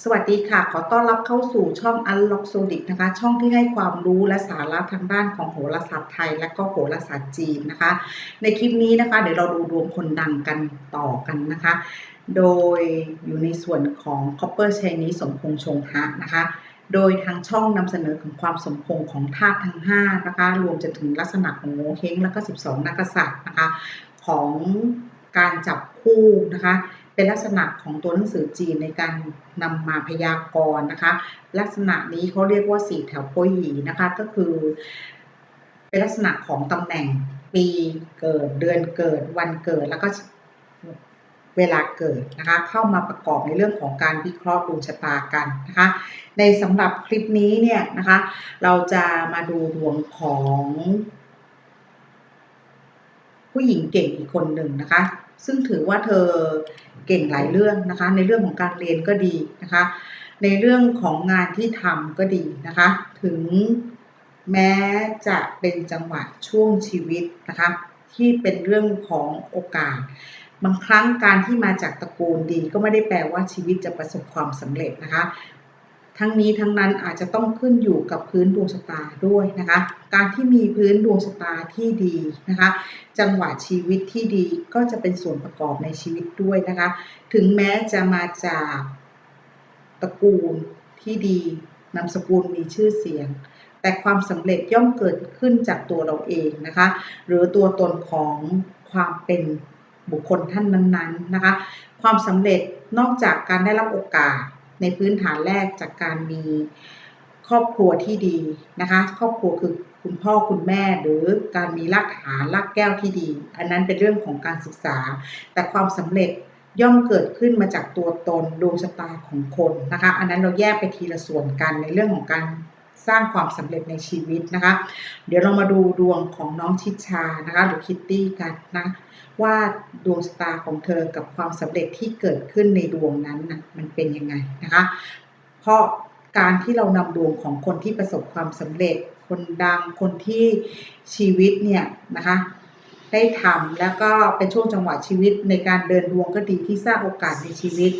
สวัสดีค่ะ ขอต้อนรับเข้าสู่ช่อง Unlock s o d i c นะคะ ช่องที่ให้ความรู้และสาระทางด้านของโหราศาสตร์ไทย และก็โหราศาสตร์จีนนะคะ ในคลิปนี้นะคะ เดี๋ยวเราดูดวงคนดังกันต่อกันนะคะ โดยอยู่ในส่วนของ Copper Chinese สมพงษ์ชงฮะนะคะ โดยทางช่องนำเสนอถึงความสมพงษ์ของธาตุทั้ง 5 นะคะ รวมจนถึงลักษณะของโงเฮงและก็ 12 นักษัตริย์นะคะ ของการจับคู่นะคะ เป็นลักษณะของตัวหนังสือจีนในการนำมาพยากรณ์นะคะ ลักษณะนี้เขาเรียกว่าสี่แถวโพหยีนะคะ ก็คือ เป็นลักษณะของตำแหน่งปีเกิดเดือนเกิดวันเกิดแล้วก็เวลาเกิดนะคะ เข้ามาประกอบในเรื่องของการวิเคราะห์ดวงชะตากันนะคะ ในสำหรับคลิปนี้เนี่ยนะคะ เราจะมาดูดวงของ ผู้หญิงเก่งอีกคนหนึ่งนะคะ ซึ่งถือว่าเธอเก่งหลายเรื่องนะคะ ในเรื่องของการเรียนก็ดีนะคะ ในเรื่องของงานที่ทำก็ดีนะคะ ถึงแม้จะเป็นจังหวะช่วงชีวิตนะคะ ที่เป็นเรื่องของโอกาส บางครั้งการที่มาจากตระกูลดีก็ไม่ได้แปลว่าชีวิตจะประสบความสำเร็จนะคะ ทั้งนี้ทั้งนั้นอาจจะต้องขึ้นอยู่กับพื้นดวงชะตาด้วยนะคะ การที่มีพื้นดวงชะตาที่ดีนะคะ จังหวะชีวิตที่ดีก็จะเป็นส่วนประกอบในชีวิตด้วยนะคะ ถึงแม้จะมาจากตระกูลที่ดีนามสกุลมีชื่อเสียง แต่ความสำเร็จย่อมเกิดขึ้นจากตัวเราเองนะคะ หรือตัวตนของความเป็นบุคคลท่านนั้นๆนะคะ ความสำเร็จนอกจากการได้รับโอกาส ในพื้นฐานแรกจากการมีครอบครัวที่ดีนะคะ ครอบครัวคือคุณพ่อคุณแม่หรือการมีรากฐานรากแก้วที่ดี อันนั้นเป็นเรื่องของการศึกษา แต่ความสำเร็จย่อมเกิดขึ้นมาจากตัวตนดวงชะตาของคนนะคะ อันนั้นเราแยกไปทีละส่วนกันในเรื่องของการ สร้างความสำเร็จในชีวิตนะคะ เดี๋ยวเรามาดูดวงของน้องชิชานะคะหรือคิตตี้กันนะว่าดวงชะตาของเธอกับความสำเร็จที่เกิดขึ้นในดวงนั้นนะมันเป็นยังไงนะคะ เพราะการที่เรานำดวงของคนที่ประสบความสำเร็จ คนดังคนที่ชีวิตเนี่ยนะคะได้ทำแล้วก็เป็นช่วงจังหวะชีวิตในการเดินดวงก็ดีที่สร้างโอกาสในชีวิต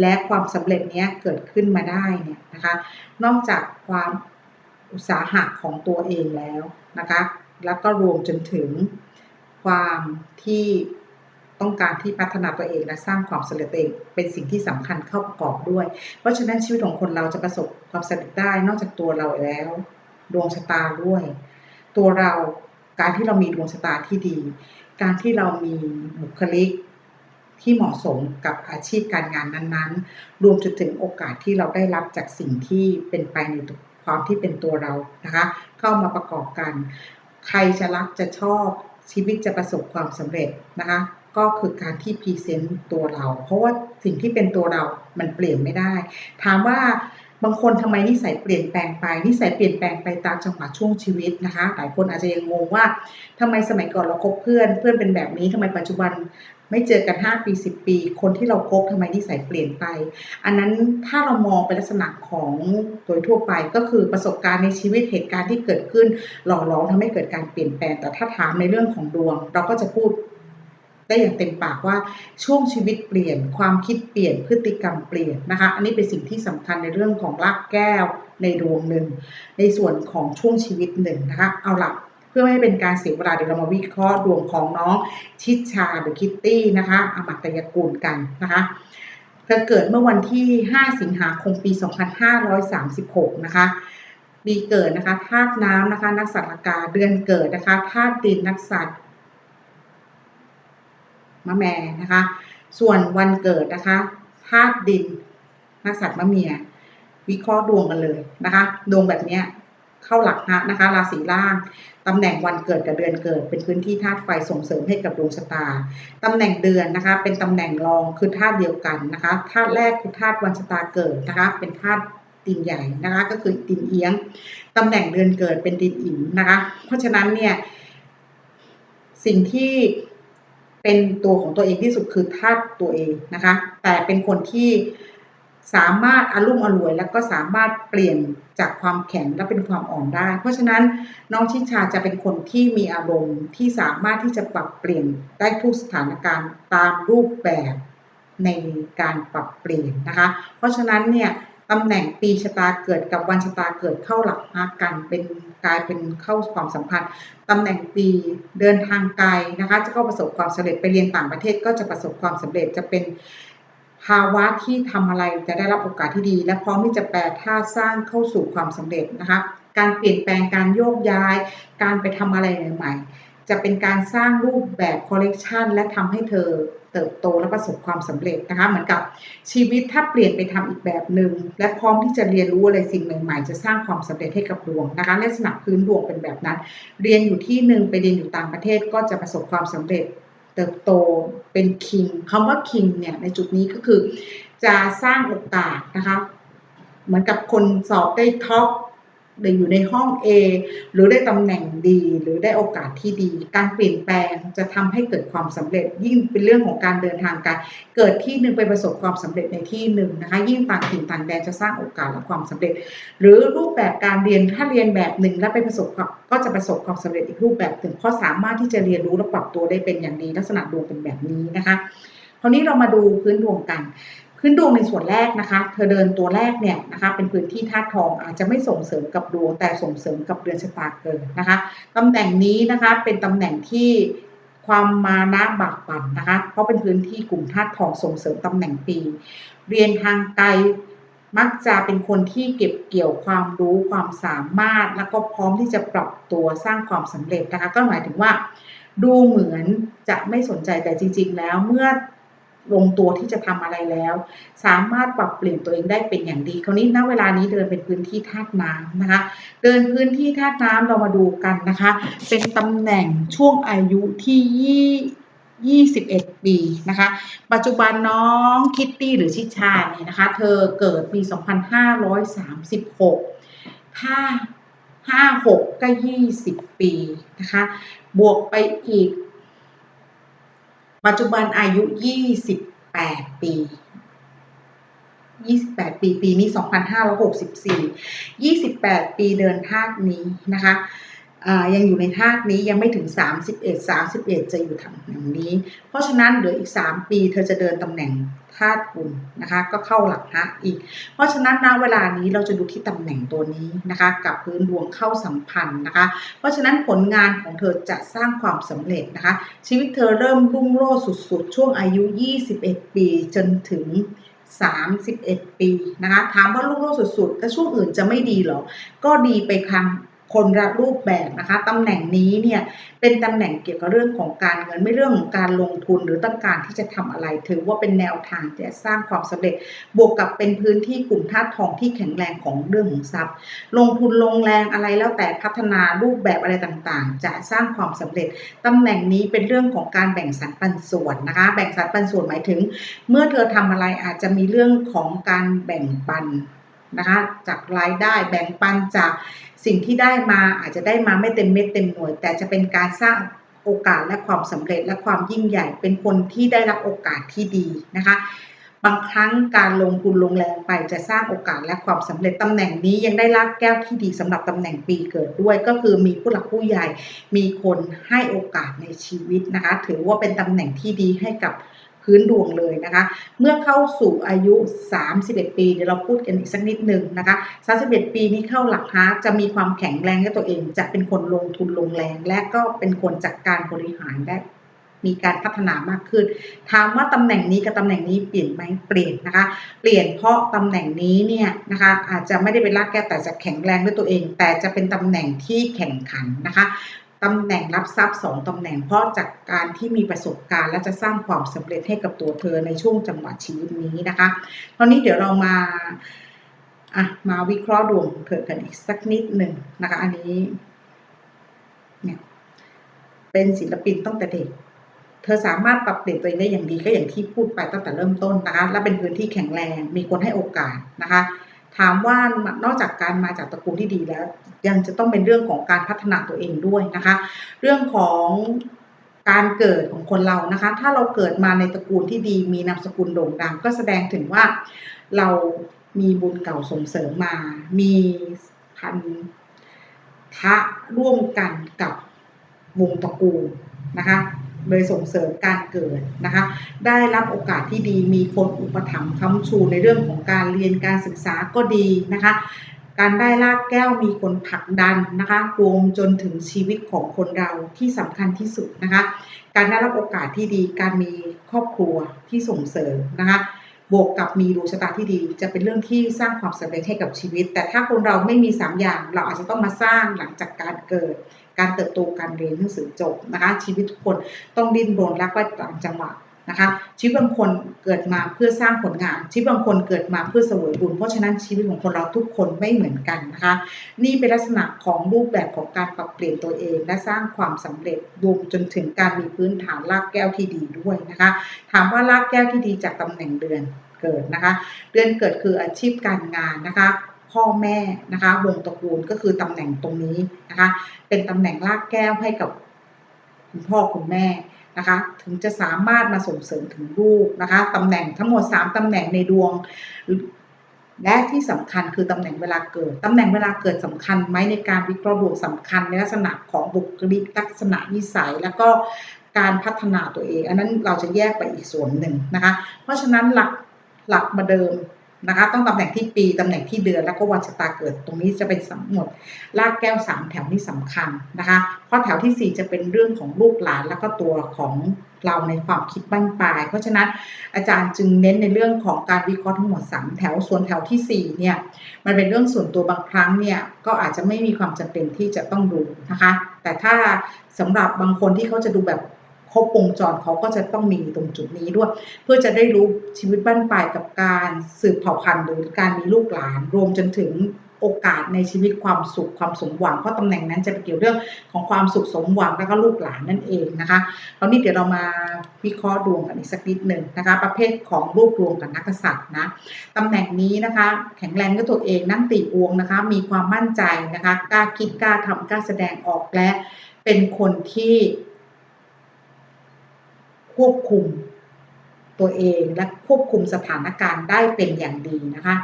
และความสำเร็จนี้เกิดขึ้นมาได้เนี่ยนะคะ นอกจากความ อุตสาหะของตัวเองแล้วนะคะ แล้วก็รวมจนถึงความที่ต้องการที่พัฒนาตัวเองและสร้างความสำเร็จเอง เป็นสิ่งที่สำคัญเข้าประกอบด้วย เพราะฉะนั้นชีวิตของคนเราจะประสบความสำเร็จได้นอกจากตัวเราแล้ว ดวงชะตาด้วย ตัวเราการที่เรามีดวงชะตาที่ดี การที่เรามีบุคลิกที่เหมาะสมกับอาชีพการงานนั้นๆ รวมจนถึงโอกาสที่เราได้รับจากสิ่งที่เป็นไปใน ความที่เป็นตัวเรานะคะ เข้ามาประกอบกัน ใครจะรักจะชอบชีวิตจะประสบความสำเร็จนะคะ ก็คือการที่พรีเซนต์ตัวเรา เพราะว่าสิ่งที่เป็นตัวเรามันเปลี่ยนไม่ได้ ถามว่าบางคนทำไมนิสัยเปลี่ยนแปลงไปนิสัยเปลี่ยนแปลงไปตามจังหวะช่วงชีวิตนะคะ หลายคนอาจจะยังงงว่าทำไมสมัยก่อนเราคบเพื่อนเพื่อนเป็นแบบนี้ทำไมปัจจุบัน ไม่เจอกัน 5 ปี 10 ปี คนที่เราคบทำไมนิสัยเปลี่ยนไป อันนั้นถ้าเรามองเป็นลักษณะของโดยทั่วไปก็คือประสบการณ์ในชีวิตเหตุการณ์ที่เกิดขึ้น หล่อหลอมทำให้เกิดการเปลี่ยนแปลงแต่ถ้าถามในเรื่องของดวง เราก็จะพูดได้อย่างเต็มปากว่าช่วงชีวิตเปลี่ยน ความคิดเปลี่ยนพฤติกรรมเปลี่ยนนะคะ อันนี้เป็นสิ่งที่สำคัญในเรื่องของรากแก้วในดวงหนึ่งในส่วนของช่วงชีวิตหนึ่งนะคะ เอาละ เพื่อไม่ให้เป็นการเสียเวลาเดี๋ยวเรามาวิเคราะห์ดวงของน้องชิดชาหรือคิตตี้นะคะอมัตยกูลกันนะคะเธอเกิดเมื่อวันที่ 5 สิงหาคมปี 2536 นะคะปีเกิดนะคะธาตุน้ำนะคะ นักสัตว์อากาศเดือนเกิดนะคะธาตุดินนักสัตว์มะแม่นะคะ ส่วนวันเกิดนะคะธาตุดินนักสัตว์มะเมีย วิเคราะห์ดวงกันเลยนะคะ ดวงแบบเนี้ย เข้าหลักนะนะคะราศีล่างตำแหน่งวันเกิดกับเดือนเกิด เป็นพื้นที่ธาตุไฟส่งเสริมให้กับดวงชะตาตำแหน่งเดือนนะคะเป็นตำแหน่งรองคือธาตุเดียวกันนะคะธาตุแรกคือธาตุวันชะตาเกิดนะคะเป็นธาตุดินใหญ่นะคะก็คือดินเอียงตำแหน่งเดือนเกิดเป็นดินอิ๋มนะคะเพราะฉะนั้นเนี่ยสิ่งที่เป็นตัวของตัวเองที่สุดคือธาตุตัวเองนะคะแต่เป็นคนที่ สามารถอารมุ่มอร่วย แล้วก็สามารถเปลี่ยนจากความแข็งและเป็นความอ่อนได้ เพราะฉะนั้นน้องชิชาจะเป็นคนที่มีอารมณ์ที่สามารถที่จะปรับเปลี่ยนได้ทุกสถานการณ์ตามรูปแบบในการปรับเปลี่ยนนะคะ เพราะฉะนั้นเนี่ยตำแหน่งปีชะตาเกิดกับวันชะตาเกิดเข้าหลักพักกันเป็นกลายเป็นเข้าความสัมพันธ์ตำแหน่งปีเดินทางไกลนะคะ จะก็ประสบความสำเร็จไปเรียนต่างประเทศก็จะประสบความสำเร็จจะเป็น ภาวะที่ทำอะไรจะได้รับโอกาสที่ดี และพร้อมที่จะแปลท่าสร้างเข้าสู่ความสำเร็จนะคะ การเปลี่ยนแปลงการโยกย้าย การไปทำอะไรใหม่ๆจะเป็นการสร้างรูปแบบคอลเลกชันและทำให้เธอเติบโตและประสบความสำเร็จนะคะเหมือนกับชีวิตถ้าเปลี่ยนไปทำอีกแบบหนึ่งและพร้อมที่จะเรียนรู้อะไรสิ่งใหม่ๆ จะสร้างความสำเร็จให้กับดวงนะคะลักษณะพื้นดวงเป็นแบบนั้น เรียนอยู่ที่หนึ่งไปเรียนอยู่ต่างประเทศก็จะประสบความสำเร็จ เติบโตเป็นคิงคำว่าคิงเนี่ยในจุดนี้ก็คือจะสร้างโอกาสนะคะ เหมือนกับคนสอบได้ท็อป ได้อยู่ในห้อง A หรือได้ตำแหน่งดี หรือได้โอกาสที่ดี การเปลี่ยนแปลงจะทำให้เกิดความสำเร็จ ยิ่งเป็นเรื่องของการเดินทางการเกิดที่หนึ่งไปประสบความสำเร็จในที่หนึ่งนะคะ ยิ่งต่างถิ่นต่างแดนจะสร้างโอกาสและความสำเร็จ หรือรูปแบบการเรียนถ้าเรียนแบบหนึ่งแล้วไปประสบความก็จะประสบความสำเร็จอีกรูปแบบหนึ่งเพราะสามารถที่จะเรียนรู้และปรับตัวได้เป็นอย่างดีลักษณะดวงเป็นแบบนี้นะคะคราวนี้เรามาดูพื้นดวงกัน พื้นดวงในส่วนแรกนะคะ เธอเดินตัวแรกเนี่ยนะคะ เป็นพื้นที่ธาตุทองอาจจะไม่ส่งเสริมกับดวงแต่ส่งเสริมกับเดือนชะตาเกิดนะคะตำแหน่งนี้นะคะเป็นตำแหน่งที่ความมานะบากบั่นนะคะ เพราะเป็นพื้นที่กลุ่มธาตุทองส่งเสริมตำแหน่งปี เรียนทางไกลมักจะเป็นคนที่เก็บเกี่ยวความรู้ความสามารถ แล้วก็พร้อมที่จะปรับตัวสร้างความสำเร็จนะคะ ก็หมายถึงว่า ดูเหมือนจะไม่สนใจแต่จริง ๆ แล้วเมื่อ ลงตัวที่จะทำอะไรแล้ว สามารถปรับเปลี่ยนตัวเองได้เป็นอย่างดี คราวนี้ณเวลานี้เดินเป็นพื้นที่ธาตุน้ำนะคะ เดินพื้นที่ธาตุน้ำเรามาดูกันนะคะ เป็นตำแหน่งช่วงอายุที่ยี่21 ปีนะคะ ปัจจุบันน้องคิตตี้หรือชิชาเนี่ยนะคะ เธอเกิดปี 2536 ถ้า 56 ก็ 20 ปีนะคะ บวกไปอีก ปัจจุบันอายุ 28 ปี 28 ปี ปีนี้ 2564 28 ปีเดินธาตุนี้นะคะยังอยู่ในธาตุนี้ยังไม่ถึง 31 31 จะอยู่ทางนี้ เพราะฉะนั้นเหลืออีก 3 ปีเธอจะเดินตำแหน่ง ธาตุบุญนะคะ ก็เข้าหลักฮะอีก เพราะฉะนั้นณเวลานี้เราจะดูที่ตำแหน่งตัวนี้นะคะ กับพื้นดวงเข้าสัมพันธ์นะคะ เพราะฉะนั้นผลงานของเธอจะสร้างความสำเร็จนะคะ ชีวิตเธอเริ่มรุ่งโรจน์สุดๆ ช่วงอายุ 21 ปีจนถึง31 ปีนะคะ ถามว่ารุ่งโรจน์สุดๆแต่ช่วงอื่นจะไม่ดีหรอ ก็ดีไปครั้ง คนละรูปแบบนะคะตำแหน่งนี้เนี่ยเป็นตำแหน่งเกี่ยวกับเรื่องของการเงินไม่เรื่องของการลงทุนหรือต้องการที่จะทำอะไรถือว่าเป็นแนวทางจะสร้างความสำเร็จ บวกกับเป็นพื้นที่กลุ่มธาตุทองที่แข็งแรงของเรื่องของทรัพย์ ลงทุนลงแรงอะไรแล้วแต่พัฒนารูปแบบอะไรต่างๆ จะสร้างความสำเร็จตำแหน่งนี้เป็นเรื่องของการแบ่งสรรปันส่วนนะคะ แบ่งสรรปันส่วนหมายถึง เมื่อเธอทำอะไรอาจจะมีเรื่องของการแบ่งปัน นะคะจากรายได้แบ่งปันจากสิ่งที่ได้มาอาจจะได้มาไม่เต็มเม็ดเต็มหน่วย แต่จะเป็นการสร้างโอกาสและความสำเร็จและความยิ่งใหญ่ เป็นคนที่ได้รับโอกาสที่ดีนะคะบางครั้งการลงทุนลงแรงไปจะสร้างโอกาสและความสำเร็จตำแหน่งนี้ยังได้รับแก้วที่ดีสำหรับตำแหน่งปีเกิดด้วย ก็คือมีผู้หลักผู้ใหญ่มีคนให้โอกาสในชีวิตนะคะ ถือว่าเป็นตำแหน่งที่ดีให้กับ พื้นดวงเลยนะคะ เมื่อเข้าสู่อายุ 31 ปี เดี๋ยวเราพูดกันอีกสักนิดหนึ่งนะคะ 31 ปีนี้เข้าหลักฮาร์จะมีความแข็งแรงในตัวเอง จะเป็นคนลงทุนลงแรง และก็เป็นคนจัดการบริหารได้มีการพัฒนามากขึ้น ถามว่าตำแหน่งนี้กับตำแหน่งนี้เปลี่ยนไหมเปลี่ยนนะคะ เปลี่ยนเพราะตำแหน่งนี้เนี่ยนะคะอาจจะไม่ได้เป็นรากแก้วแต่จะแข็งแรงด้วยตัวเอง แต่จะเป็นตำแหน่งที่แข่งขันนะคะ ตำแหน่งรับทรัพย์สองตำแหน่งเพราะจากการที่มีประสบการณ์ และจะสร้างความสำเร็จให้กับตัวเธอในช่วงจังหวะชีวิตนี้นะคะตอนนี้เดี๋ยวเรามาอะมาวิเคราะห์ดวงเธอกันอีกสักนิดหนึ่งนะคะ อันนี้เนี่ยเป็นศิลปินตั้งแต่เด็ก เธอสามารถปรับเปลี่ยนตัวเองได้อย่างดีก็อย่างที่พูดไปตั้งแต่เริ่มต้นนะคะ และเป็นพื้นที่แข็งแรงมีคนให้โอกาสนะคะ ถามว่านอกจากการมาจากตระกูลที่ดีแล้ว ยังจะต้องเป็นเรื่องของการพัฒนาตัวเองด้วยนะคะ เรื่องของการเกิดของคนเรานะคะ ถ้าเราเกิดมาในตระกูลที่ดีมีนามสกุลโด่งดัง ก็แสดงถึงว่าเรามีบุญเก่าส่งเสริมมา มีพันธะร่วมกันกับวงตระกูลนะคะ เลยส่งเสริมการเกิดนะคะ ได้รับโอกาสที่ดีมีคนอุปถัมภ์ค้ำชูในเรื่องของการเรียนการศึกษาก็ดีนะคะ การได้ลากแก้วมีคนผลักดันนะคะรวมจนถึงชีวิตของคนเราที่สำคัญที่สุดนะคะ การได้รับโอกาสที่ดีการมีครอบครัวที่ส่งเสริมนะคะบวกกับมีดวงชะตาที่ดีจะเป็นเรื่องที่สร้างความสำเร็จให้กับชีวิต แต่ถ้าคนเราไม่มี 3 อย่างเราอาจจะต้องมาสร้างหลังจากการเกิด การเติบโตการเรียนหนังสือจบนะคะ ชีวิตทุกคนต้องดิ้นรนรักไว้ตามจังหวะนะคะชีวิตบางคนเกิดมาเพื่อสร้างผลงาน ชีวิตบางคนเกิดมาเพื่อเสวยบุญเพราะฉะนั้นชีวิตของคนเราทุกคนไม่เหมือนกันนะคะนี่เป็นลักษณะของรูปแบบของการปรับเปลี่ยนตัวเอง และสร้างความสำเร็จรวมจนถึงการมีพื้นฐานรากแก้วที่ดีด้วยนะคะ ถามว่ารากแก้วที่ดีจากตำแหน่งเดือนเกิดนะคะ เดือนเกิดคืออาชีพการงานนะคะ พ่อแม่นะคะ วงตระกูลก็คือตำแหน่งตรงนี้นะคะ เป็นตำแหน่งรากแก้วให้กับคุณพ่อคุณแม่นะคะ ถึงจะสามารถมาส่งเสริมถึงลูกนะคะตำแหน่งทั้งหมด 3ตำแหน่งในดวง และที่สำคัญคือตำแหน่งเวลาเกิดตำแหน่งเวลาเกิดสำคัญไหมในการวิเคราะห์ดวงสำคัญในลักษณะของบุคลิกลักษณะนิสัยแล้วก็การพัฒนาตัวเอง อันนั้นเราจะแยกไปอีกส่วนหนึ่งนะคะ เพราะฉะนั้นหลักหลักมาเดิม นะคะต้องตำแหน่งที่ปีตำแหน่งที่เดือนแล้วก็วันชะตาเกิด ตรงนี้จะเป็นสมหมดลากแก้วสามแถวนี้สำคัญนะคะเพราะแถวที่สี่จะเป็นเรื่องของลูกหลานแล้วก็ตัวของเราในความคิดบ้านปลาย เพราะฉะนั้นอาจารย์จึงเน้นในเรื่องของการวิเคราะห์ทั้งหมดสามแถวส่วนแถวที่สี่เนี่ยมันเป็นเรื่องส่วนตัวบางครั้งเนี่ยก็อาจจะไม่มีความจำเป็นที่จะต้องดูนะคะ แต่ถ้าสำหรับบางคนที่เขาจะดูแบบ ครบวงจรเขาก็จะต้องมีตรงจุดนี้ด้วย เพื่อจะได้รู้ชีวิตบ้านปลายกับการสืบเผ่าพันธุ์หรือการมีลูกหลาน รวมจนถึงโอกาสในชีวิตความสุขความสมหวังเพราะตำแหน่งนั้นจะเกี่ยวเรื่องของความสุขสมหวังแล้วก็ลูกหลานนั่นเองนะคะคราวนี้เดี๋ยวเรามาวิเคราะห์ดวงกันอีกสักนิดหนึ่งนะคะ ประเภทของรูปดวงกับนักษัตริย์นะตำแหน่งนี้นะคะ แข็งแรงก็ตัวเองนั่งตีอวงนะคะ มีความมั่นใจนะคะกล้าคิดกล้าทำกล้าแสดงออกและเป็นคนที่ ควบคุมตัวเองและควบคุมสถานการณ์ได้เป็นอย่างดีนะคะ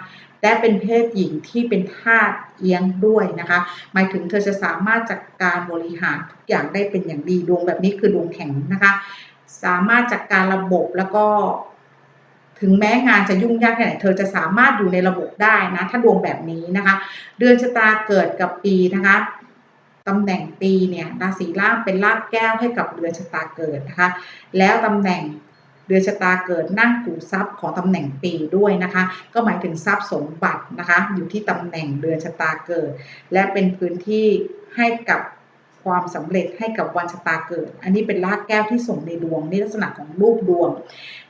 และเป็นเพศหญิงที่เป็นธาตุเอียงด้วยนะคะ หมายถึงเธอจะสามารถจัดการบริหารทุกอย่างได้เป็นอย่างดีดวงแบบนี้คือดวงแข็งนะคะ สามารถจัดการระบบแล้วก็ ถึงแม้งานจะยุ่งยากแค่ไหนเธอจะสามารถอยู่ในระบบได้นะ ถ้าดวงแบบนี้นะคะ เดือนชะตาเกิดกับปีนะคะ ตำแหน่งปีเนี่ยราศีล่างเป็นรากแก้วให้กับเดือนชะตาเกิดนะคะ แล้วตำแหน่งเดือนชะตาเกิดนั่งกู่ทรัพย์ของตำแหน่งปีด้วยนะคะ ก็หมายถึงทรัพย์สมบัตินะคะ อยู่ที่ตำแหน่งเดือนชะตาเกิด และเป็นพื้นที่ให้กับความสำเร็จให้กับวันชะตาเกิด อันนี้เป็นรากแก้วที่ส่งในดวงนี่ลักษณะของรูปดวง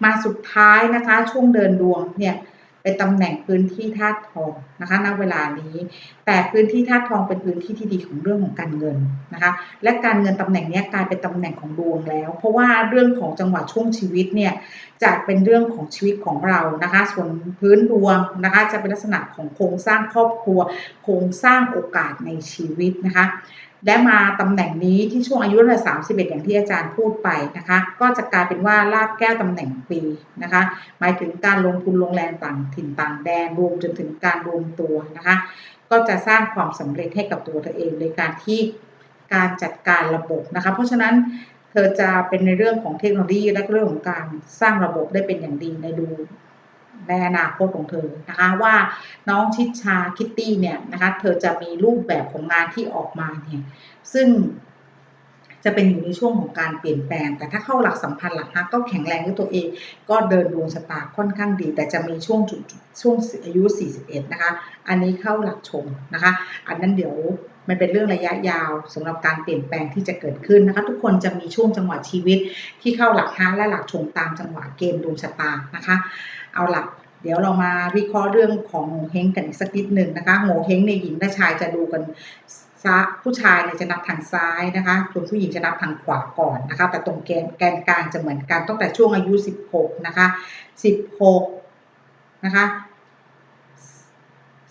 มาสุดท้ายนะคะ ช่วงเดินดวงเนี่ย เป็นตำแหน่งพื้นที่ธาตุทองนะคะณเวลานี้ แต่พื้นที่ธาตุทองเป็นพื้นที่ที่ดีของเรื่องของการเงินนะคะและการเงินตำแหน่งนี้กลายเป็นตำแหน่งของดวงแล้ว เพราะว่าเรื่องของจังหวะช่วงชีวิตเนี่ยจะเป็นเรื่องของชีวิตของเรานะคะส่วนพื้นดวงนะคะจะเป็นลักษณะของโครงสร้างครอบครัว โครงสร้างโอกาสในชีวิตนะคะ และมาตำแหน่งนี้ที่ช่วงอายุระดับสามสิบเอ็ดอย่างที่อาจารย์พูดไปนะคะ ก็จะกลายเป็นว่าลากแก้วตำแหน่งปีนะคะ หมายถึงการลงทุนลงแรงต่างถิ่นต่างแดนรวมจนถึงการรวมตัวนะคะ ก็จะสร้างความสำเร็จให้กับตัวเธอเองในการที่การจัดการระบบนะคะ เพราะฉะนั้นเธอจะเป็นในเรื่องของเทคโนโลยีและเรื่องของการสร้างระบบได้เป็นอย่างดีในดู ในอนาคตของเธอนะคะว่าน้องชิดชาคิตตี้เนี่ยนะคะเธอจะมีรูปแบบของงานที่ออกมาเนี่ยซึ่งจะเป็นอยู่ในช่วงของการเปลี่ยนแปลง แต่ถ้าเข้าหลักสัมพันธ์หลักฮักก็แข็งแรงด้วยตัวเอง ก็เดินดวงชะตาค่อนข้างดี แต่จะมีช่วงจุดช่วงอายุ 41 นะคะ อันนี้เข้าหลักชมนะคะ อันนั้นเดี๋ยว มันเป็นเรื่องระยะยาวสำหรับการเปลี่ยนแปลงที่จะเกิดขึ้นนะคะ ทุกคนจะมีช่วงจังหวะชีวิตที่เข้าหลักฮาและหลักชมตามจังหวะเกณฑ์ดวงชะตานะคะ เอาหลักเดี๋ยวเรามาวิเคราะห์เรื่องของโงเฮงกันอีกสักนิดหนึ่งนะคะโงเฮงในหญิงและชายจะดูกันซะผู้ชายเนี่ยจะนับทางซ้ายนะคะ ส่วนผู้หญิงจะนับทางขวาก่อนนะคะ แต่ตรงแกนแกนกลางจะเหมือนกันตั้งแต่ช่วงอายุ 16 นะคะ 16 นะคะ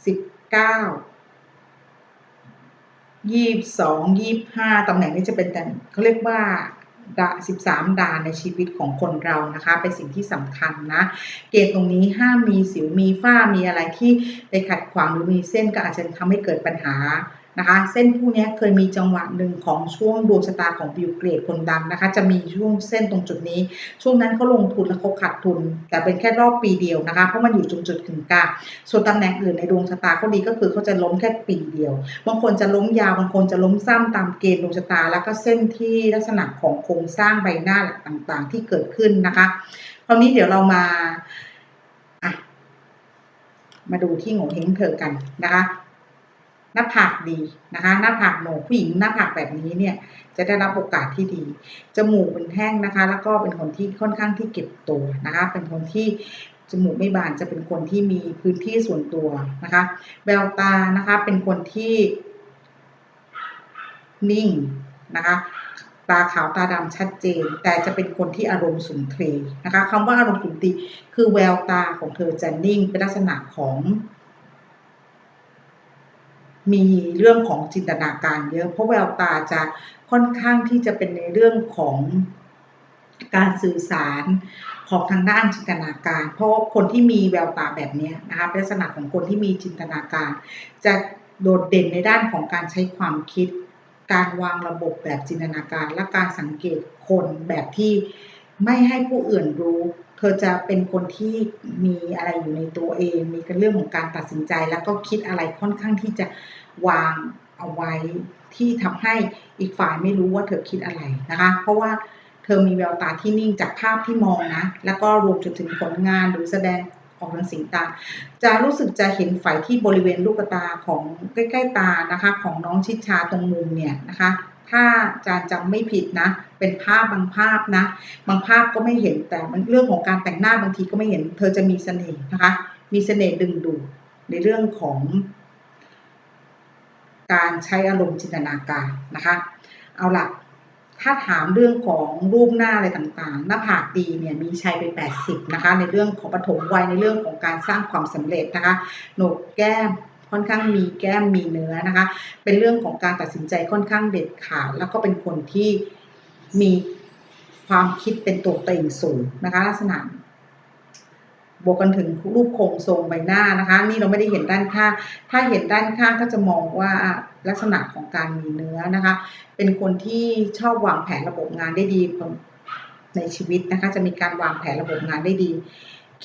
19 ยี่สองยี่ห้าตำแหน่งนี้จะเป็นแต่เขาเรียกว่าดาสิบสามดาในชีวิตของคนเรานะคะ เป็นสิ่งที่สำคัญนะ เกณฑ์ตรงนี้ห้ามมีสิวมีฝ้ามีอะไรที่ไปขัดขวางหรือมีเส้นก็อาจจะทำให้เกิดปัญหา นะคะ เส้นพวกนี้เคยมีจังหวะหนึ่งของช่วงดวงชะตาของบิลเกรดคนดังนะคะ จะมีช่วงเส้นตรงจุดนี้ ช่วงนั้นเขาลงทุนแล้วเขาขาดทุน แต่เป็นแค่รอบปีเดียวนะคะ เพราะมันอยู่จุดจุดกึ่งกลางส่วนตำแหน่งอื่นในดวงชะตาเขาดีก็คือเขาจะล้มแค่ปีเดียว บางคนจะล้มยาว บางคนจะล้มสั้นตามเกณฑ์ดวงชะตา แล้วก็เส้นที่ลักษณะของโครงสร้างใบหน้าต่างๆ ที่เกิดขึ้นนะคะคราวนี้เดี๋ยวเรามามาดูที่โง่เฮงเธอกันนะคะ น้าผากดีนะคะหน้าผากโหนกผู้หญิงหน้าผากแบบนี้เนี่ยจะได้รับโอกาสที่ดี จมูกเป็นแท่งนะคะ แล้วก็เป็นคนที่ค่อนข้างที่เก็บตัวนะคะ เป็นคนที่จมูกไม่บานจะเป็นคนที่มีพื้นที่ส่วนตัวนะคะแววตานะคะเป็นคนที่นิ่งนะคะตาขาวตาดำชัดเจน แต่จะเป็นคนที่อารมณ์สุนทรีย์นะคะคำว่าอารมณ์สุนทรีย์คือแววตาของเธอจะนิ่งเป็นลักษณะของ มีเรื่องของจินตนาการเยอะเพราะแววตาจะค่อนข้างที่จะเป็นในเรื่องของการสื่อสารของทางด้านจินตนาการ เพราะคนที่มีแววตาแบบนี้นะคะลักษณะของคนที่มีจินตนาการ จะโดดเด่นในด้านของการใช้ความคิด การวางระบบแบบจินตนาการ และการสังเกตคนแบบที่ไม่ให้ผู้อื่นรู้ เธอจะเป็นคนที่มีอะไรอยู่ในตัวเอง มีเรื่องของการตัดสินใจ แล้วก็คิดอะไรค่อนข้างที่จะวางเอาไว้ที่ทำให้อีกฝ่ายไม่รู้ว่าเธอคิดอะไรนะคะ เพราะว่าเธอมีแววตาที่นิ่งจากภาพที่มองนะ แล้วก็รวมจนถึงผลงานหรือแสดงออกทางสีตา จะรู้สึกจะเห็นไฝที่บริเวณลูกตาของใกล้ ๆ ตานะคะ ของน้องชิดชาตรงมุมเนี่ยนะคะ ถ้าจารย์จำไม่ผิดนะ เป็นภาพบางภาพนะ บางภาพก็ไม่เห็นแต่มันเรื่องของการแต่งหน้าบางทีก็ไม่เห็น เธอจะมีเสน่ห์นะคะ มีเสน่ห์ดึงดูดในเรื่องของ การใช้อารมณ์จินตนาการนะคะ เอาล่ะถ้าถามเรื่องของรูปหน้าอะไรต่างๆ หน้าผากดีเนี่ยมีชัยไป 80 นะคะ ในเรื่องของปฐมวัยในเรื่องของการสร้างความสำเร็จนะคะ โหนกแก้ม ค่อนข้างมีแก้มมีเนื้อนะคะ เป็นเรื่องของการตัดสินใจค่อนข้างเด็ดขาด แล้วก็เป็นคนที่มีความคิดเป็นตัวเต็งสูงนะคะลักษณะบวกกันถึงรูปโครงทรงใบหน้านะคะ นี่เราไม่ได้เห็นด้านข้าง ถ้าเห็นด้านข้างก็จะมองว่าลักษณะของการมีเนื้อนะคะ เป็นคนที่ชอบวางแผนระบบงานได้ดีในชีวิตนะคะ จะมีการวางแผนระบบงานได้ดี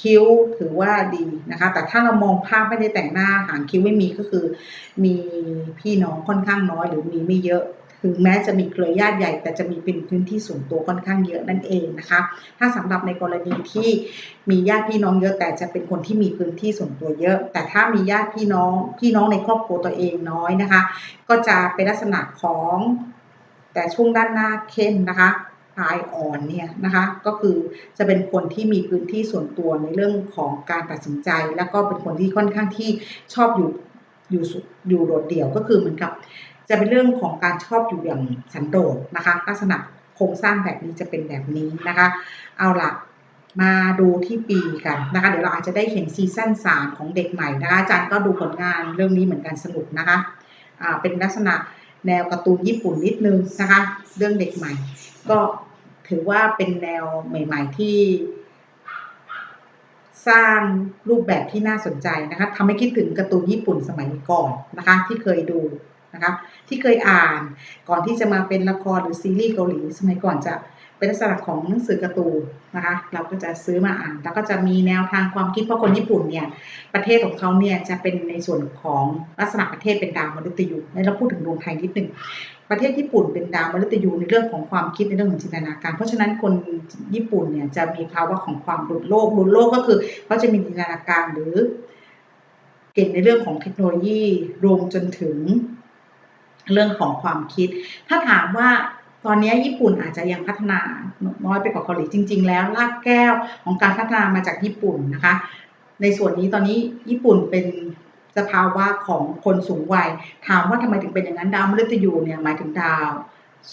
คิ้วถือว่าดีนะคะ แต่ถ้าเรามองภาพไม่ได้แต่งหน้าหางคิ้วไม่มีก็คือ มีพี่น้องค่อนข้างน้อยหรือมีไม่เยอะถึงแม้จะมีเครือญาติใหญ่ แต่จะมีเป็นพื้นที่ส่วนตัวค่อนข้างเยอะนั่นเองนะคะ ถ้าสำหรับในกรณีที่มีญาติพี่น้องเยอะแต่จะเป็นคนที่มีพื้นที่ส่วนตัวเยอะ แต่ถ้ามีญาติพี่น้องพี่น้องในครอบครัวตัวเองน้อยนะคะ ก็จะเป็นลักษณะของแต่ช่วงด้านหน้าเข้มนะคะ ปลายอ่อนเนี่ยนะคะก็คือจะเป็นคนที่มีพื้นที่ส่วนตัวในเรื่องของการตัดสินใจ แล้วก็เป็นคนที่ค่อนข้างที่ชอบอยู่อยู่อยู่โดดเดี่ยวก็คือเหมือนกับ จะเป็นเรื่องของการชอบอยู่อย่างสันโดษนะคะ ลักษณะโครงสร้างแบบนี้จะเป็นแบบนี้นะคะ เอาละมาดูที่ปีกันนะคะ เดี๋ยวเราอาจจะได้เห็นซีซั่น3ของเด็กใหม่นะคะอาจารย์ก็ดูผลงานเรื่องนี้เหมือนกันสนุกนะคะอ่าเป็นลักษณะ แนวการ์ตูนญี่ปุ่นนิดนึงนะคะ เรื่องเด็กใหม่ ก็ถือว่าเป็นแนวใหม่ ๆ ที่ สร้างรูปแบบที่น่าสนใจนะคะทำให้คิดถึงการ์ตูนญี่ปุ่นสมัยก่อนนะคะ ที่เคยดูนะคะ ที่เคยอ่านก่อนที่จะมาเป็นละครหรือซีรีส์เกาหลีสมัยก่อนจะ เป็นลักษณะของหนังสือการ์ตูนนะคะ เราก็จะซื้อมาอ่าน แล้วก็จะมีแนวทางความคิดเพราะคนญี่ปุ่นเนี่ยประเทศของเขาเนี่ยจะเป็นในส่วนของลักษณะประเทศเป็นดาวมฤตยูในเราพูดถึงดวงไทยนิดหนึ่งประเทศญี่ปุ่นเป็นดาวมฤตยูในเรื่องของความคิดในเรื่องของจินตนาการ เพราะฉะนั้นคนญี่ปุ่นเนี่ยจะมีภาวะของความหลุดโลกหลุดโลกก็คือเขาจะมีจินตนาการหรือเก่งในเรื่องของเทคโนโลยีรวมจนถึงเรื่องของความคิด ถ้าถามว่า ตอนนี้ญี่ปุ่นอาจจะยังพัฒนาน้อยไปกว่าเกาหลีจริง ๆ แล้วลากแก้วของการพัฒนามาจากญี่ปุ่นนะคะ ในส่วนนี้ตอนนี้ญี่ปุ่นเป็นสภาวะของคนสูงวัย ถามว่าทำไมถึงเป็นอย่างนั้นดาวมฤตยูเนี่ยหมายถึงดาว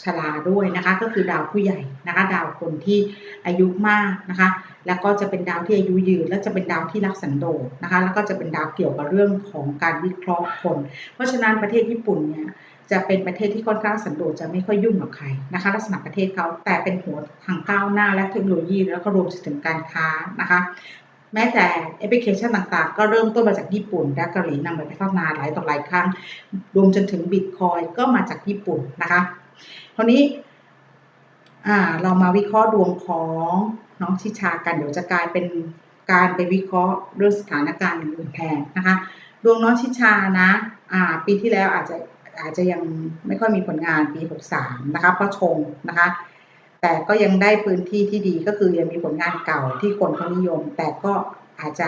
ชราด้วยนะคะก็คือดาวผู้ใหญ่นะคะดาวคนที่อายุมากนะคะแล้วก็จะเป็นดาวที่อายุยืน และจะเป็นดาวที่รักสันโดษนะคะแล้วก็จะเป็นดาวเกี่ยวกับเรื่องของการวิเคราะห์คน เพราะฉะนั้นประเทศญี่ปุ่นเนี่ยจะเป็นประเทศที่ค่อนข้างสันโดษจะไม่ค่อยยุ่งกับใครนะคะลักษณะประเทศเขาแต่เป็นหัวทางก้าวหน้าและเทคโนโลยี แล้วก็รวมถึงการค้านะคะแม้แต่แอปพลิเคชันต่างๆ ก็เริ่มต้นมาจากญี่ปุ่น และเกาหลีนำไปพัฒนาหลายต่อหลายครั้งรวมจนถึงบิตคอยก็มาจากญี่ปุ่นนะคะ คราวนี้เรามาวิเคราะห์ดวงของน้องชิชากัน เดี๋ยวจะกลายเป็นการไปวิเคราะห์เรื่องสถานการณ์อื่นแทนนะคะ ดวงน้องชิชานะปีที่แล้วอาจจะอาจจะยังไม่ค่อยมีผลงานปี 63 นะคะเพราะชงนะคะ แต่ก็ยังได้พื้นที่ที่ดีก็คือยังมีผลงานเก่าที่คนเขานิยม แต่ก็อาจจะ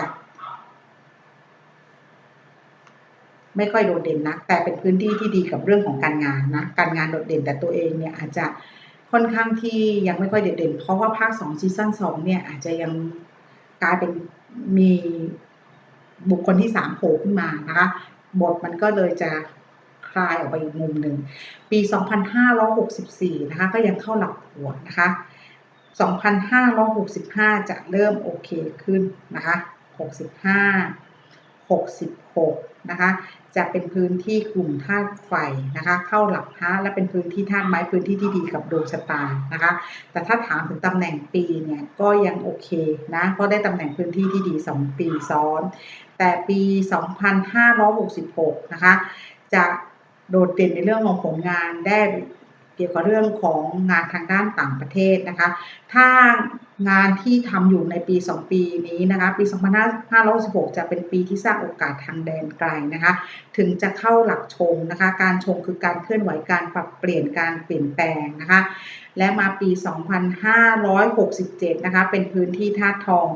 ไม่ค่อยโดดเด่นนะแต่เป็นพื้นที่ที่ดีกับเรื่องของการงานนะการงานโดดเด่นแต่ตัวเองเนี่ยอาจจะค่อนข้างที่ยังไม่ค่อยเด่นเด่นเพราะว่าภาคสองซีซั่นสองเนี่ยอาจจะยังกลายเป็นมีบุคคลที่สามโผล่ขึ้นมานะคะบทมันก็เลยจะคลายออกไปอีกมุมหนึ่ง ปี 2564 นะคะก็ยังเข้าหลักหัวนะคะ 2565 จะเริ่มโอเคขึ้นนะคะ 65 66นะคะจะเป็นพื้นที่กลุ่มธาตุไฟนะคะเข้าหลักฮะและเป็นพื้นที่ธาตุไม้พื้นที่ที่ดีกับดวงชะตานะคะ แต่ถ้าถามถึงตำแหน่งปีเนี่ยก็ยังโอเคนะเพราะได้ตำแหน่งพื้นที่ที่ดี 2 ปีซ้อน แต่ปี 2566นะคะจะโดดเด่นในเรื่องของผลงานได้ เกี่ยวกับเรื่องของงานทางด้านต่างประเทศนะคะ ถ้างานที่ทำอยู่ในปี 2 ปีนี้นะคะ ปี 2566 จะเป็นปีที่สร้างโอกาสทางแดนไกลนะคะ ถึงจะเข้าหลักชงนะคะ การชงคือการเคลื่อนไหว การปรับเปลี่ยน การเปลี่ยนแปลงนะคะ และมาปี 2567 นะคะ เป็นพื้นที่ธาตุทอง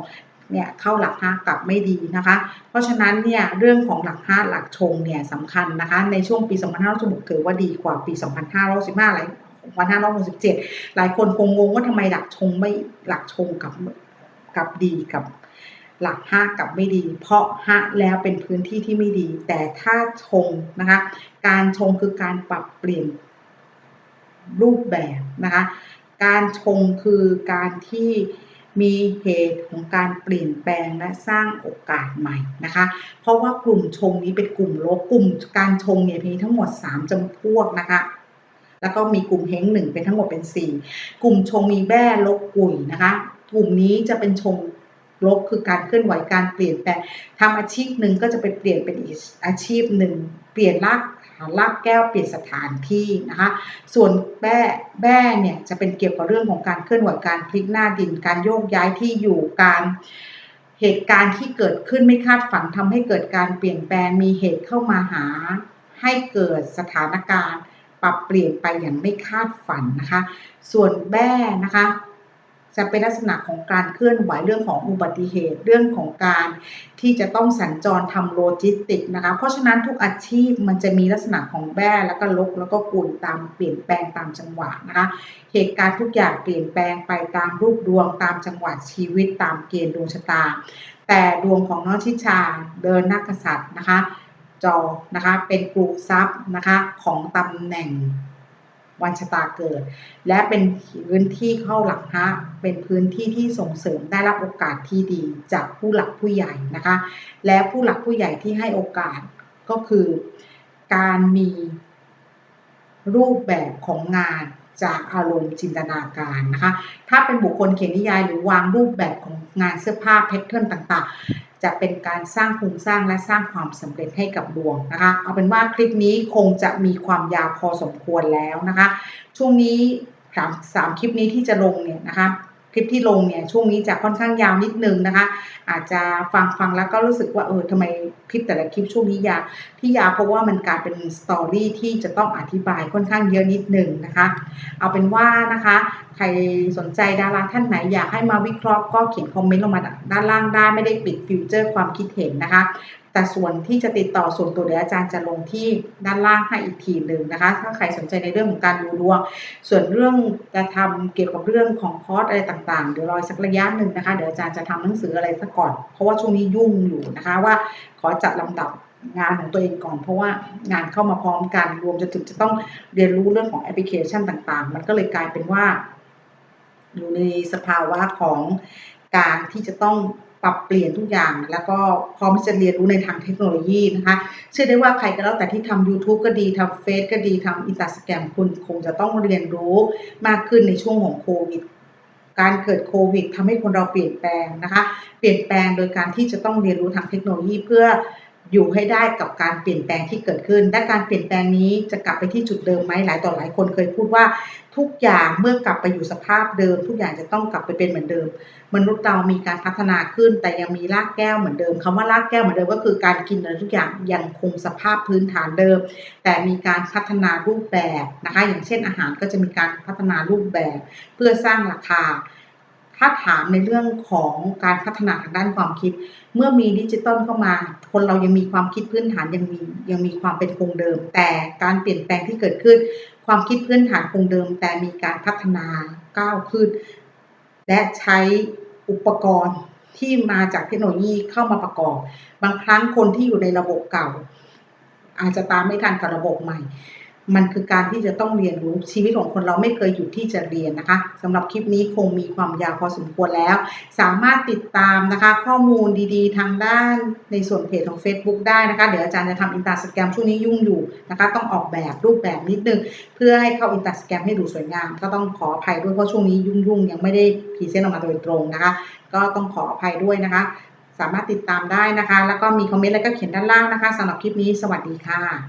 เนี่ยเข้าหลักห้ากลับไม่ดีนะคะ เพราะฉะนั้นเนี่ยเรื่องของหลักห้าหลักชงเนี่ยสำคัญนะคะ ในช่วงปี 2566ถือว่าดีกว่าปี 2515หลาย2567 หลายคนคงงงว่าทำไมหลักชงไม่หลักชงกับกับดีกับหลักห้ากับไม่ดี เพราะห้าแล้วเป็นพื้นที่ที่ไม่ดี แต่ถ้าชงนะคะ การชงคือการปรับเปลี่ยนรูปแบบนะคะ การชงคือการที่ มีเหตุของการเปลี่ยนแปลงและสร้างโอกาสใหม่นะคะ เพราะว่ากลุ่มชงนี้เป็นกลุ่มลบกลุ่มการชงเนี่ยมีทั้งหมด 3จำพวกนะคะ แล้วก็มีกลุ่มเฮงหนึ่งเป็นทั้งหมดเป็น 4 กลุ่มชงมีแบ้ลบกุ่ยนะคะ กลุ่มนี้จะเป็นชงลบคือการเคลื่อนไหวการเปลี่ยนแปลงทำอาชีพหนึ่งก็จะไปเปลี่ยนเป็นอีกอาชีพหนึ่งเปลี่ยนราก ลากแก้วเปลี่ยนสถานที่นะคะ ส่วนแบ้แบ้เนี่ยจะเป็นเกี่ยวกับเรื่องของการเคลื่อนไหวการพลิกหน้าดิน การโยกย้ายที่อยู่การเหตุการณ์ที่เกิดขึ้นไม่คาดฝันทำให้เกิดการเปลี่ยนแปลงมีเหตุเข้ามาหา ให้เกิดสถานการณ์ ปรับเปลี่ยนไปอย่างไม่คาดฝันนะคะ ส่วนแบ้นะคะ จะเป็นลักษณะของการเคลื่อนไหวเรื่องของอุบัติเหตุเรื่องของการที่จะต้องสัญจรทำโลจิสติกนะคะ เพราะฉะนั้นทุกอาชีพมันจะมีลักษณะของแบ้แล้วก็ลกแล้วก็กุลตามเปลี่ยนแปลงตามจังหวะนะคะ เหตุการณ์ทุกอย่างเปลี่ยนแปลงไปตามรูปดวงตามจังหวะชีวิตตามเกณฑ์ดวงชะตา แต่ดวงของน้องชิชาเดินนักษัตริย์นะคะจอนะคะเป็นกลุ่มทรัพย์นะคะของตำแหน่ง วันชะตาเกิด และเป็นพื้นที่เข้าหลักฮะเป็นพื้นที่ที่ส่งเสริมได้รับโอกาสที่ดีจากผู้หลักผู้ใหญ่นะคะ และผู้หลักผู้ใหญ่ที่ให้โอกาสก็คือการมีรูปแบบของงานจากอารมณ์จินตนาการนะคะ ถ้าเป็นบุคคลเขียนนิยายหรือวางรูปแบบของงานเสื้อผ้าแพทเทิร์นต่าง จะเป็นการสร้างภูมิสร้างและสร้างความสำเร็จให้กับดวงนะคะ เอาเป็นว่าคลิปนี้คงจะมีความยาวพอสมควรแล้วนะคะ ช่วงนี้สามสามคลิปนี้ที่จะลงเนี่ยนะคะ ลิปที่ลงเนี่ยช่วงนี้จะค่อนข้างยาวนิดนึงนะคะ อาจจะฟังฟังแล้วก็รู้สึกว่าเออทำไมคลิปแต่ละคลิปช่วงนี้ยาวที่ยาวเพราะว่ามันกลายเป็นสตอรี่ที่จะต้องอธิบายค่อนข้างเยอะนิดนึงนะคะ เอาเป็นว่านะคะ ใครสนใจดาราท่านไหนอยากให้มาวิเคราะห์ก็เขียนคอมเมนต์ลงมาด้านล่างได้ไม่ได้ปิดฟิวเจอร์ความคิดเห็นนะคะ แต่ส่วนที่จะติดต่อส่วนตัวเดี๋ยวอาจารย์จะลงที่ด้านล่างให้อีกทีหนึ่งนะคะ ถ้าใครสนใจในเรื่องของการดูดวง ส่วนเรื่องจะทำเกี่ยวกับเรื่องของคอร์สอะไรต่างๆ เดี๋ยวรอสักระยะหนึ่งนะคะ เดี๋ยวอาจารย์จะทำหนังสืออะไรสักก่อน เพราะว่าช่วงนี้ยุ่งอยู่นะคะว่าขอจัดลำดับงานของตัวเองก่อน เพราะว่างานเข้ามาพร้อมกันรวมจะถึงจะต้องเรียนรู้เรื่องของแอปพลิเคชันต่างๆ มันก็เลยกลายเป็นว่า อยู่ในสภาวะของการที่จะต้อง ปรับเปลี่ยนทุกอย่าง แล้วก็พร้อมที่จะเรียนรู้ในทางเทคโนโลยีนะคะ เชื่อได้ว่าใครก็แล้วแต่ที่ทำ YouTube ก็ดีทำเฟซก็ดีทำอินสตาแกรมคุณคงจะต้องเรียนรู้มากขึ้นในช่วงของโควิดการเกิดโควิดทำให้คนเราเปลี่ยนแปลงนะคะ เปลี่ยนแปลงโดยการที่จะต้องเรียนรู้ทางเทคโนโลยีเพื่ออยู่ให้ได้กับการเปลี่ยนแปลงที่เกิดขึ้น และการเปลี่ยนแปลงนี้จะกลับไปที่จุดเดิมไหมหลายต่อหลายคนเคยพูดว่า ทุกอย่างเมื่อกลับไปอยู่สภาพเดิม ทุกอย่างจะต้องกลับไปเป็นเหมือนเดิม มนุษย์เรามีการพัฒนาขึ้น แต่ยังมีรากแก้วเหมือนเดิมคำว่ารากแก้วเหมือนเดิมก็คือการกินอะไรทุกอย่างยังคงสภาพพื้นฐานเดิม แต่มีการพัฒนารูปแบบนะคะ อย่างเช่นอาหารก็จะมีการพัฒนารูปแบบ เพื่อสร้างราคาถ้าถามในเรื่องของการพัฒนาทางด้านความคิด เมื่อมีดิจิตอลเข้ามา คนเรายังมีความคิดพื้นฐานยังมียังมีความเป็นคงเดิม แต่การเปลี่ยนแปลงที่เกิดขึ้น ความคิดพื้นฐานคงเดิมแต่มีการพัฒนาก้าวขึ้น และใช้อุปกรณ์ที่มาจากเทคโนโลยีเข้ามาประกอบ บางครั้งคนที่อยู่ในระบบเก่า อาจจะตามไม่ทันกับระบบใหม่ มันคือการที่จะต้องเรียนรู้ชีวิตของคนเราไม่เคยหยุดที่จะเรียนนะคะสำหรับคลิปนี้คงมีความยาวพอสมควรแล้ว สามารถติดตามนะคะข้อมูลดีๆ ทางด้านในส่วนเพจของ Facebook ได้นะคะเดี๋ยวอาจารย์จะทำอินตาสแกรมช่วงนี้ยุ่งอยู่นะคะต้องออกแบบรูปแบบนิดนึง เพื่อให้เข้าอินตาสแกรมให้ดูสวยงาม ก็ต้องขออภัยด้วยเพราะช่วงนี้ยุ่งๆยังไม่ได้พรีเซนต์ออกมาโดยตรงนะคะ ก็ต้องขออภัยด้วยนะคะ สามารถติดตามได้นะคะ แล้วก็มีคอมเมนต์อะไรก็เขียนด้านล่างนะคะสำหรับคลิปนี้สวัสดีค่ะ